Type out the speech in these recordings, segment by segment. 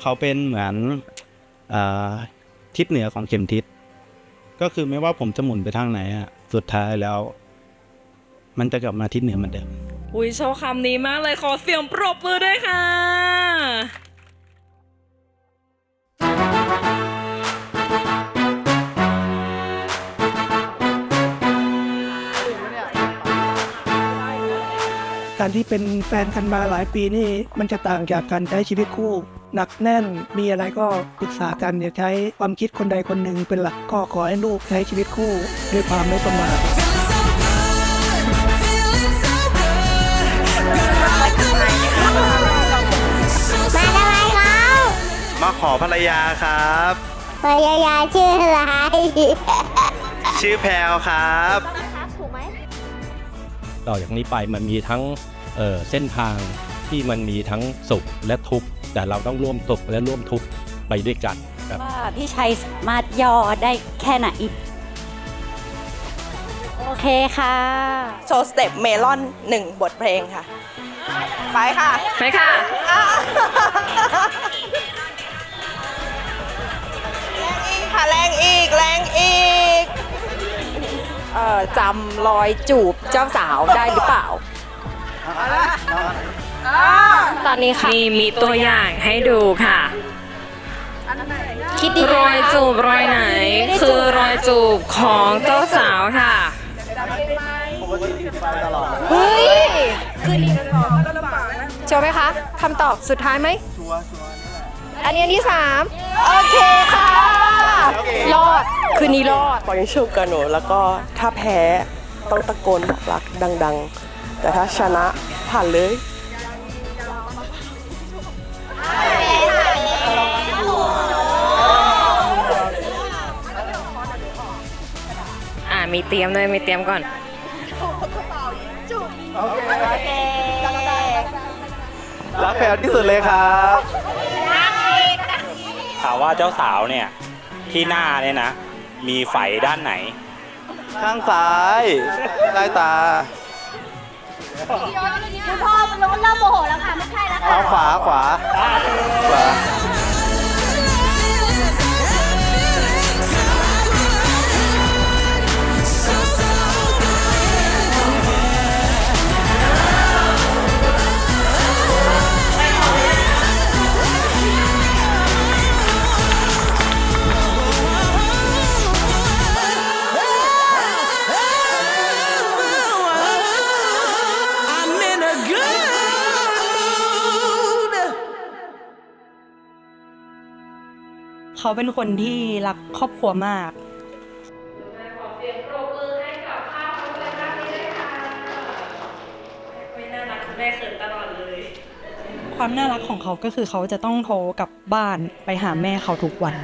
เขาเป็นเหมือนอาทิศเหนือของเข็มทิศ ก็คือไม่ว่าผมจะหมุนไปทางไหนอะสุดท้ายแล้ว มันจะกลับมาทิศเหนือเหมือนเดิม อุ้ยชอบคำนี้มากเลยขอเสียงปรบมือด้วยค่ะ การที่เป็นแฟนกันมาหลายปีนี่มันจะต่างจากการใช้ชีวิตคู่ หนักแน่นมีอะไรก็ปรึกษากันอย่าใช้ความคิดคนใดคนหนึ่งเป็นหลักก็ขอให้ลูกใช้ชีวิตคู่ด้วยความไม่ประมาท มาทำไมเขามาขอภรรยาครับ ภรรยาชื่ออะไรชื่อแพลวครับ ต่อจากนี้ไปมันมีทั้งเอ่อเส้นทาง ที่มันมีทั้งสุขและทุกข์แต่เราต้องร่วมสุขและร่วมทุกข์ไปด้วยกันครับว่าพี่ชัยสามารถย่อได้แค่ไหนโอเคค่ะ โชว์สเต็ปเมลอนหนึ่งบทเพลงค่ะ ไปค่ะ ไปค่ะแรงอีกค่ะแรงอีกแรงอีกเอ่อจำรอยจูบเจ้าสาวได้หรือเปล่า ตอนนี้ค่ะนี่มีตัวอย่างให้ดูค่ะ คิดดีรอยจูบรอยไหน คือรอยจูบของเจ้าสาวค่ะเฮ้ยคืนนี้เชื่อไหมคะคำตอบสุดท้ายไหมอันนี้อันที่สามโอเคค่ะ รอด คืนนี้รอดปล่อยชุบกับหนูแล้วก็ถ้าแพ้ต้องตะโกนบอกรักดัง ๆ แต่ถ้าชนะผ่านเลย มีเตรียมด้วยมีเตรียมก่อนรักแพลวที่สุดเลยครับถามว่าเจ้าสาวเนี่ยที่หน้าเนี่ยนะ มีไฝด้านไหน ข้างซ้ายใต้ตาคุณพ่อมันรู้เริ่มโมโหแล้วค่ะ ไม่ใช่แล้วค่ะเอาขวาขวาขวา เขาเป็นคนที่รักครอบครัวมากไม่น่ารักคุณแม่เขินตลอดเลย ความน่ารักของเขาก็คือเขาจะต้องโทรกลับบ้านไปหาแม่เขาทุกวัน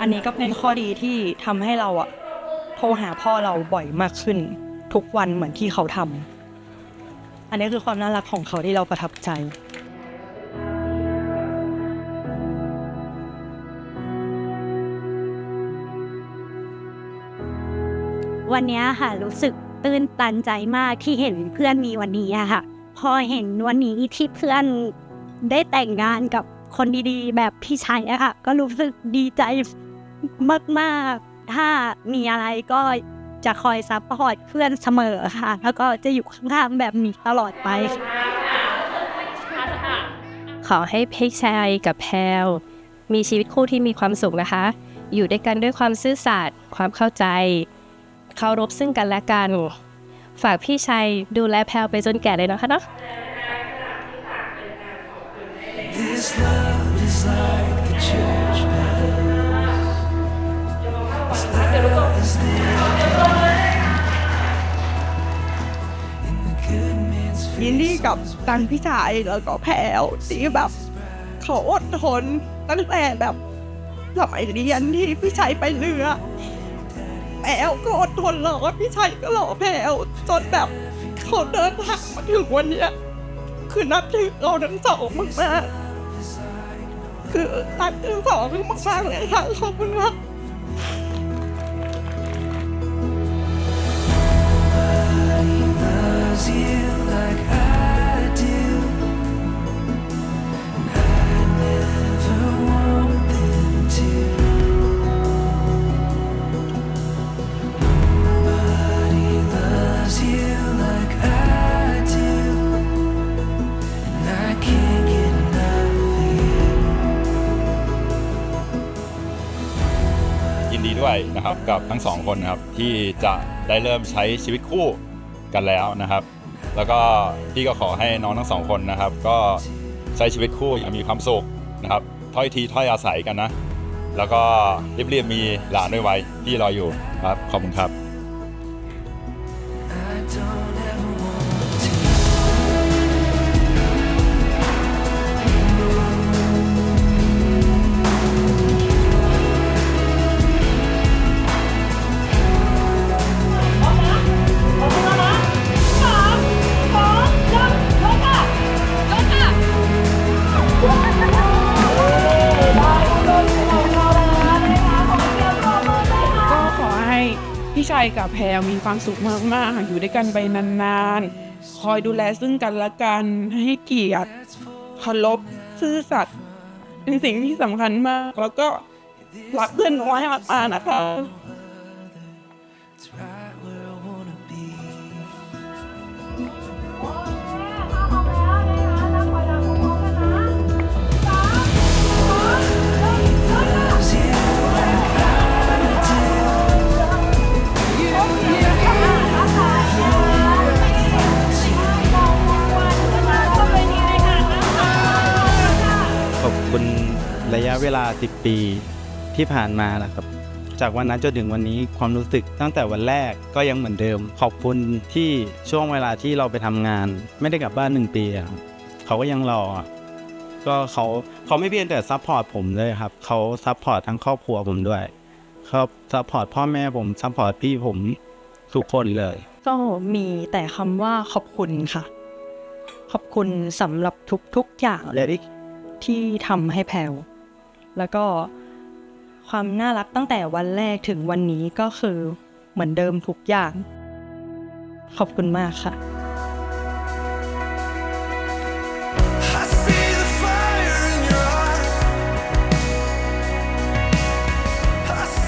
อันนี้ก็เป็นข้อดีที่ทำให้เราอะโทรหาพ่อเราบ่อยมากขึ้น ทุกวันเหมือนที่เขาทำอันนี้คือความน่ารักของเขาที่เราประทับใจ วันนี้ค่ะรู้สึกตื้นตันใจมากที่เห็นเพื่อนมีวันนี้ค่ะ พอเห็นวันนี้ที่เพื่อนได้แต่งงานกับคนดีๆ แบบพี่ชัยอะค่ะ ก็รู้สึกดีใจมากๆ ถ้ามีอะไรก็จะคอยซัพพอร์ตเพื่อนเสมอค่ะ แล้วก็จะอยู่ข้างๆแบบนี้ตลอดไป ขอให้พี่ชัยกับแพลวมีชีวิตคู่ที่มีความสุขนะคะ อยู่ด้วยกันด้วยความซื่อสัตย์ความเข้าใจ เคารพซึ่งกันและกันฝากพี่ชัยดูแลแพลวไปจนแก่เลยนะคะเนาะยินดีกับตังพี่ชายแล้วก็แพลวที่แบบเขาอดทนตั้งแต่แบบสมัยเรียนที่พี่ชัยไปเรือ แพลวก็อดทนรอพี่ชัยก็รอแพ้วจนแบบเขาเดินทางมาถึงวันเนี้ยคือนับถือเราทั้งสองมากๆคือนับถือสองมากๆเลยค่ะขอบคุณมาก นะครับกับทั้งสองคนนะครับที่จะได้เริ่มใช้ชีวิตคู่กันแล้วนะครับ แล้วก็พี่ก็ขอให้น้องทั้งสองคนนะครับ ก็ใช้ชีวิตคู่อย่างมีความสุขนะครับถ้อยทีถ้อยอาศัยกันนะ แล้วก็รีบๆมีหลานด้วยไว้พี่รออยู่ครับขอบคุณครับ พี่ชัยกับแพรมีความสุขมากๆ อยู่ด้วยกันไปนานๆ คอยดูแลซึ่งกันและกันให้เกียรติเคารพซื่อสัตย์เป็นสิ่งที่สำคัญมาก แล้วก็รักเพื่อนน้อยให้มากๆนะคะ เวลา 10 ปีที่ผ่านมานะครับ จากวันนั้นจนถึงวันนี้ความรู้สึกตั้งแต่วันแรกก็ยังเหมือนเดิม ขอบคุณที่ช่วงเวลาที่เราไปทำงาน ไม่ได้กลับบ้านหนึ่งปีอะครับเขาก็ยังรออะก็เขาเขาไม่เพียงแต่ซัพพอร์ตผมเลยครับเขาซัพพอร์ตทั้งครอบครัวผมด้วยเขาซัพพอร์ตพ่อแม่ผมซัพพอร์ตพี่ผมทุกคนเลยก็มีแต่คำว่าขอบคุณค่ะ ขอบคุณสำหรับทุกๆอย่างเลยที่ทำให้แพลว แล้วก็ความน่ารักตั้งแต่วันแรกถึงวันนี้ก็คือเหมือนเดิมทุกอย่าง ขอบคุณมากค่ะ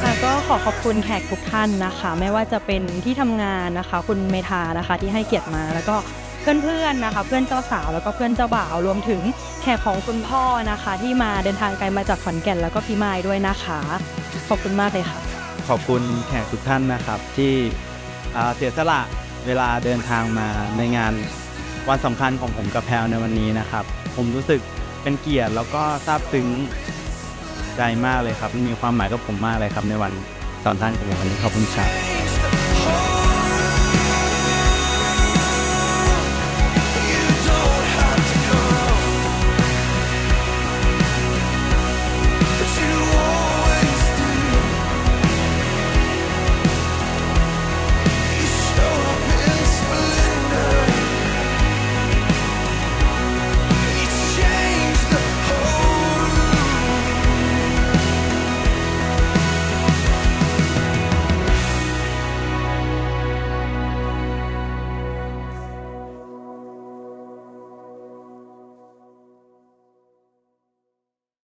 ค่ะก็ขอขอบคุณแขกทุกท่านนะคะ ไม่ว่าจะเป็นที่ทำงานนะคะ คุณเมธานะคะที่ให้เกียรติมาแล้วก็ เพื่อนๆนะคะ เพื่อนเจ้าสาวแล้วก็เพื่อนเจ้าบ่าวรวมถึงแขกของคุณพ่อนะคะ ที่มาเดินทางไกลมาจากขอนแก่นแล้วก็พี่ไม้ด้วยนะคะ ขอบคุณมากเลยค่ะ ขอบคุณแขกทุกท่านนะครับ ที่อ่าเสียสละเวลาเดินทางมาในงานวันสำคัญของผมกับแพลในวันนี้นะครับ ผมรู้สึกเป็นเกียรติแล้วก็ซาบซึ้งใจมากเลยครับ มีความหมายกับผมมากเลยครับในวันตอนท่านของวันนี้ขอบคุณครับ